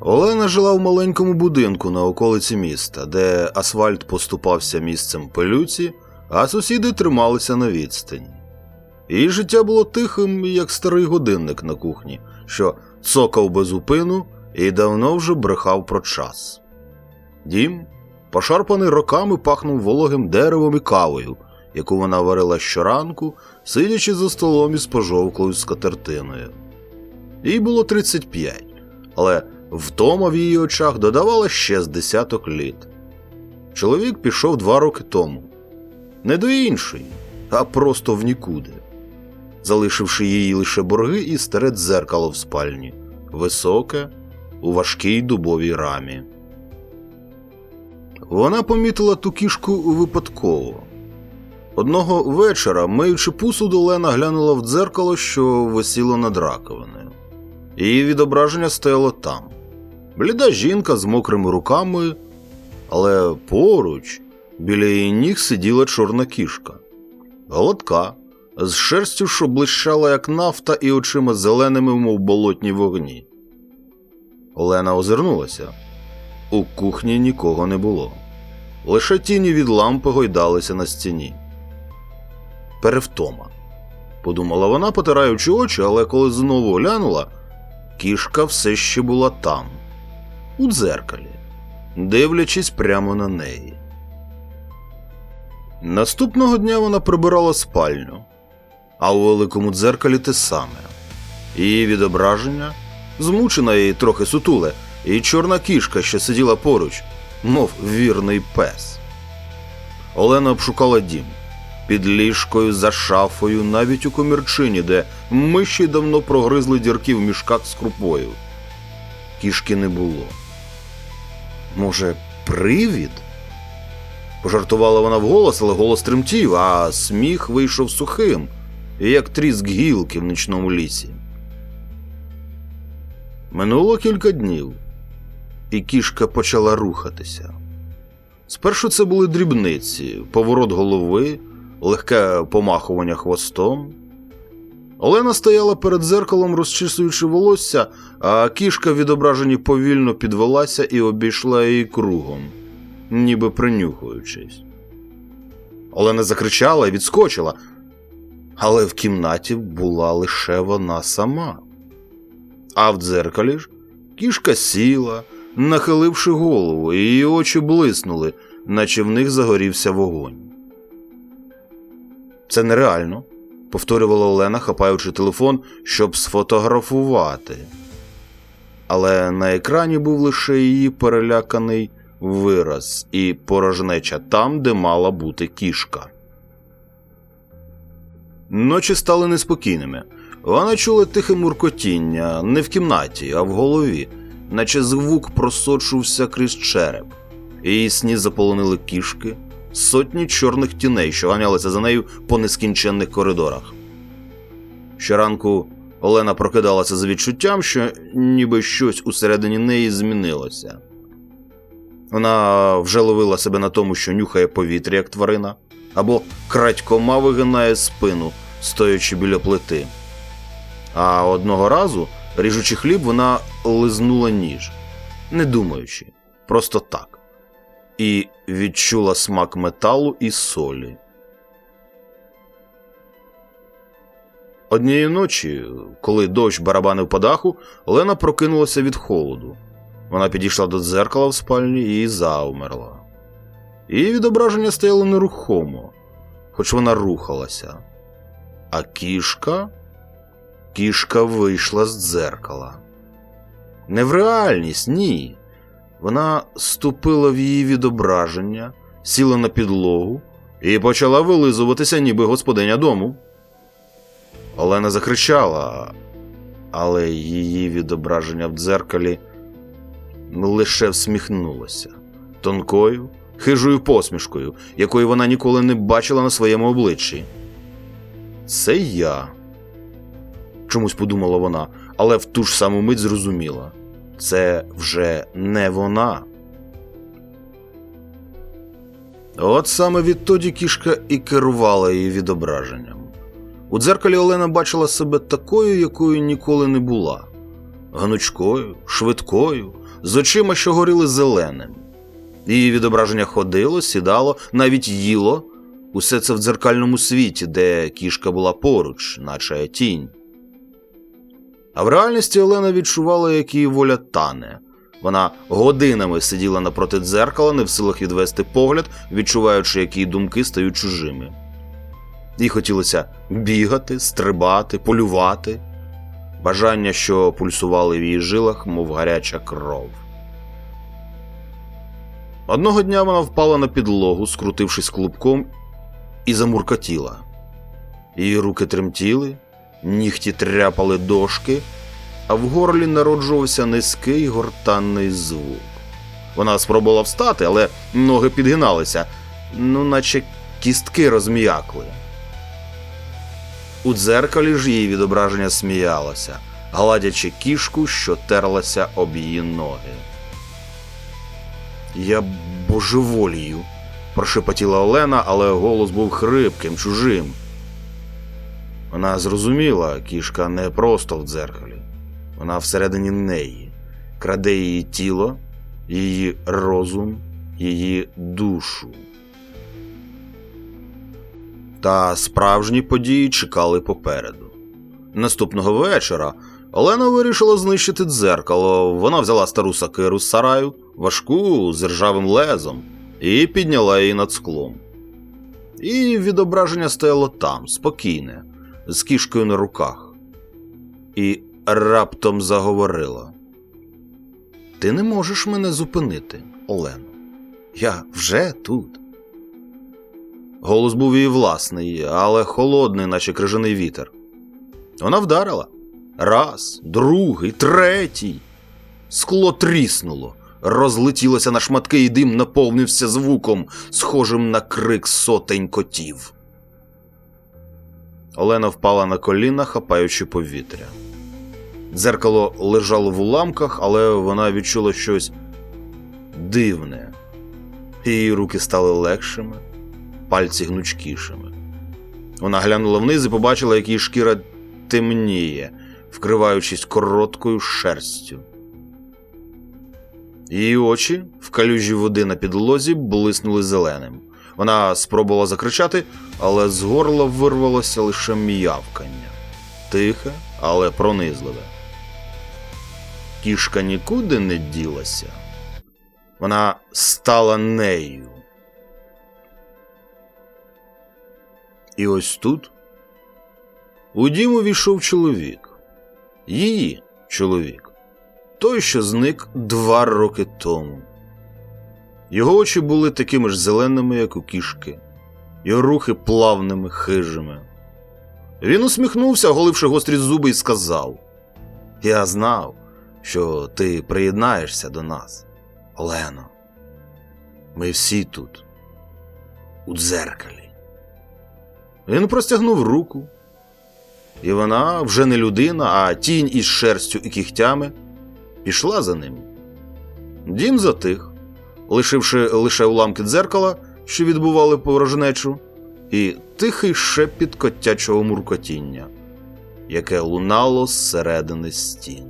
Олена жила в маленькому будинку на околиці міста, де асфальт поступався місцем пилюці, а сусіди трималися на відстані. Її життя було тихим, як старий годинник на кухні, що цокав без упину і давно вже брехав про час. Дім, пошарпаний роками, пахнув вологим деревом і кавою, яку вона варила щоранку, сидячи за столом із пожовклою скатертиною. Їй було 35, але втома в її очах додавала ще з десяток літ. Чоловік пішов два роки тому. Не до іншої, а просто в нікуди, залишивши їй лише борги і старе дзеркало в спальні, високе, у важкій дубовій рамі. Вона помітила ту кішку випадково. Одного вечора, миючи посуд, Олена глянула в дзеркало, що висіло над раковиною. Її відображення стояло там. Бліда жінка з мокрими руками, але поруч, біля її ніг сиділа чорна кішка. Голодка, з шерстю, що блищала, як нафта, і очима зеленими, мов болотні вогні. Олена озирнулася. У кухні нікого не було. Лише тіні від лампи гойдалися на стіні. Перевтома. Подумала вона, потираючи очі, але коли знову глянула, кішка все ще була там, у дзеркалі, дивлячись прямо на неї. Наступного дня вона прибирала спальню, а у великому дзеркалі те саме. Її відображення, змучена і трохи сутуле, і чорна кішка, що сиділа поруч, мов вірний пес. Олена обшукала дім під ліжкою, за шафою, навіть у комірчині, де миші давно прогризли дірки в мішках з крупою. Кішки не було. Може, привід? Пожартувала вона вголос, але голос тремтів, а сміх вийшов сухим, як тріск гілки в нічному лісі. Минуло кілька днів, і кішка почала рухатися. Спершу це були дрібниці, поворот голови, легке помахування хвостом. Олена стояла перед зеркалом, розчісуючи волосся, а кішка, відображені повільно підвелася і обійшла її кругом, ніби принюхуючись. Олена закричала і відскочила, але в кімнаті була лише вона сама. А в дзеркалі ж кішка сіла, нахиливши голову, і її очі блиснули, наче в них загорівся вогонь. Це нереально, повторювала Олена, хапаючи телефон, щоб сфотографувати. Але на екрані був лише її переляканий вираз і порожнеча там, де мала бути кішка. Ночі стали неспокійними. Вона чула тихе муркотіння не в кімнаті, а в голові, наче звук просочувався крізь череп. Її сні заполонили кішки, сотні чорних тіней, що ганялися за нею по нескінченних коридорах. Щоранку Олена прокидалася з відчуттям, що ніби щось усередині неї змінилося. Вона вже ловила себе на тому, що нюхає повітря, як тварина, або крадькома вигинає спину, стоячи біля плити. А одного разу, ріжучи хліб, вона лизнула ніж, не думаючи, просто так, і відчула смак металу і солі. Однієї ночі, коли дощ барабанив по даху, Олена прокинулася від холоду. Вона підійшла до дзеркала в спальні і завмерла. Її відображення стояло нерухомо, хоч вона рухалася. А кішка кішка вийшла з дзеркала. Не в реальність, ні. Вона ступила в її відображення, сіла на підлогу і почала вилизуватися, ніби господиня дому. Олена закричала, але її відображення в дзеркалі лише всміхнулося тонкою, хижою посмішкою, якої вона ніколи не бачила на своєму обличчі. Це я чомусь подумала вона, але в ту ж саму мить зрозуміла це вже не вона. От саме відтоді кішка і керувала її відображенням. У дзеркалі Олена бачила себе такою, якою ніколи не була гнучкою, швидкою, з очима, що горіли зеленим. Її відображення ходило, сідало, навіть їло. Усе це в дзеркальному світі, де кішка була поруч, наче тінь. А в реальності Олена відчувала, як її воля тане. Вона годинами сиділа напроти дзеркала, не в силах відвести погляд, відчуваючи, як її думки стають чужими. Їй хотілося бігати, стрибати, полювати. Бажання, що пульсували в її жилах, мов гаряча кров. Одного дня вона впала на підлогу, скрутившись клубком, і замуркотіла. Її руки тремтіли, нігті тряпали дошки, а в горлі народжувався низький гортанний звук. Вона спробувала встати, але ноги підгиналися, ну наче кістки розм'якли. У дзеркалі ж її відображення сміялося, гладячи кішку, що терлася об її ноги. Я божеволію, прошепотіла Олена, але голос був хрипким, чужим. Вона зрозуміла, кішка не просто в дзеркалі. Вона всередині неї, краде її тіло, її розум, її душу. Та справжні події чекали попереду. Наступного вечора Олена вирішила знищити дзеркало. Вона взяла стару сакиру з сараю, важку з ржавим лезом, і підняла її над склом. І відображення стояло там, спокійне, з кішкою на руках. І раптом заговорила: Ти не можеш мене зупинити, Олено. Я вже тут. Голос був її власний, але холодний, наче крижаний вітер. Вона вдарила. Раз, другий, третій. Скло тріснуло, розлетілося на шматки, і дим наповнився звуком, схожим на крик сотень котів. Олена впала на коліна, хапаючи повітря. Дзеркало лежало в уламках, але вона відчула щось дивне. Її руки стали легшими, пальці гнучкішими. Вона глянула вниз і побачила, як її шкіра темніє, вкриваючись короткою шерстю. Її очі в калюжі води на підлозі блиснули зеленим. Вона спробувала закричати, але з горла вирвалося лише м'явкання. Тихе, але пронизливе. Кішка нікуди не ділася. Вона стала нею. І ось тут у дім увійшов чоловік. Її чоловік. Той, що зник два роки тому. Його очі були такими ж зеленими, як у кішки, його рухи плавними, хижими. Він усміхнувся, оголивши гострі зуби, і сказав: Я знав, що ти приєднаєшся до нас, Олено. Ми всі тут, у дзеркалі. Він простягнув руку, і вона вже не людина, а тінь із шерстю і кігтями пішла за ним. Дім затих, лишивши лише уламки дзеркала, що відбували порожнечу, і тихий шепіт котячого муркотіння, яке лунало зсередини стін.